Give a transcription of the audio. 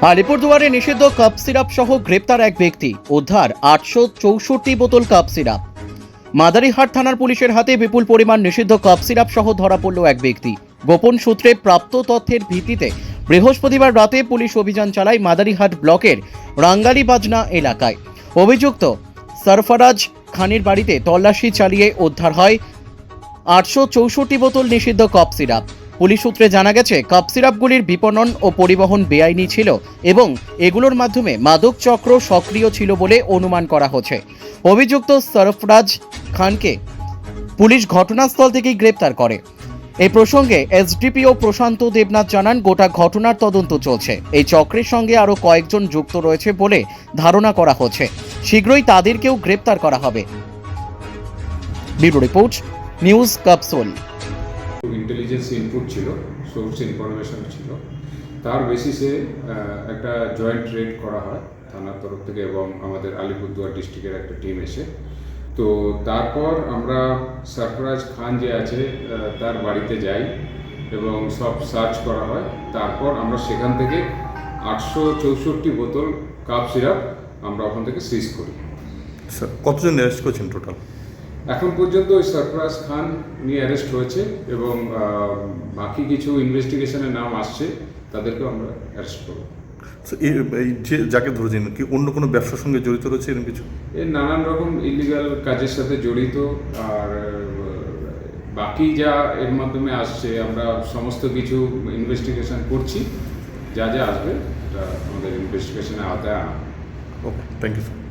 আলিপুরদুয়ারে নিষিদ্ধ cough syrup সহ গ্রেপ্তার এক ব্যক্তি। উদ্ধার আটশো চৌষট্টি বোতল কাপ সিরাপ। মাদারিহাট থানার পুলিশের হাতে বিপুল পরিমাণ নিষিদ্ধ কাপ সিরাপ সহ ধরা পড়ল এক ব্যক্তি। গোপন সূত্রে প্রাপ্ত তথ্যের ভিত্তিতে বৃহস্পতিবার রাতে পুলিশ অভিযান চালায় মাদারিহাট ব্লকের রাঙ্গালি বাজনা এলাকায়। অভিযুক্ত সরফরাজ খানের বাড়িতে তল্লাশি চালিয়ে উদ্ধার হয় আটশো চৌষট্টি বোতল নিষিদ্ধ কাপ সিরাপ। পুলিশ সূত্রে জানা গেছে, কাপ সিরাপগুলির বিপণন ও পরিবহন বেআইনি ছিল এবং এগুলোর মাধ্যমে মাদক চক্র সক্রিয় ছিল বলে অনুমান করা হচ্ছে। অভিযুক্ত সরফরাজ খানকে পুলিশ ঘটনাস্থল থেকেই গ্রেপ্তার করে। এই প্রসঙ্গে এসডিপিও প্রশান্ত দেবনাথ জানান, গোটা ঘটনার তদন্ত চলছে। এই চক্রের সঙ্গে আরও কয়েকজন যুক্ত রয়েছে বলে ধারণা করা হচ্ছে। শীঘ্রই তাদেরকেও গ্রেপ্তার করা হবে। Bureau report, news capsule. Intelligence input ছিল সোর্স ইনফরমেশন ছিল। তার বেসিসে একটা জয়েন্ট রেড করা হয় থানার তরফ থেকে এবং আমাদের আলিপুরদুয়ার ডিস্ট্রিক্টের একটা টিম এসে। তো তারপর আমরা সরফরাজ খান যে আছে তার বাড়িতে যাই এবং সব সার্চ করা হয়। তারপর আমরা সেখান থেকে আটশো চৌষট্টি বোতল কাপ সিরাপ আমরা ওখান থেকে সিজ করি। কতজন অ্যারেস্ট করছেন টোটাল এখন পর্যন্ত ওই সরফরাজ খান উনি অ্যারেস্ট হয়েছে এবং বাকি কিছু ইনভেস্টিগেশনের নাম আসছে তাদেরকেও আমরা অ্যারেস্ট করব। এই যে যাকে ধরেছেন কি অন্য কোনো ব্যবসার সঙ্গে জড়িত রয়েছে এরকম কিছু? এর নানান রকম ইলিগাল কাজের সাথে জড়িত আর বাকি যা এর মাধ্যমে আসছে আমরা সমস্ত কিছু ইনভেস্টিগেশন করছি। যা যা আসবে এটা আমাদের ইনভেস্টিগেশনের আওতায় আনা। Okay thank you sir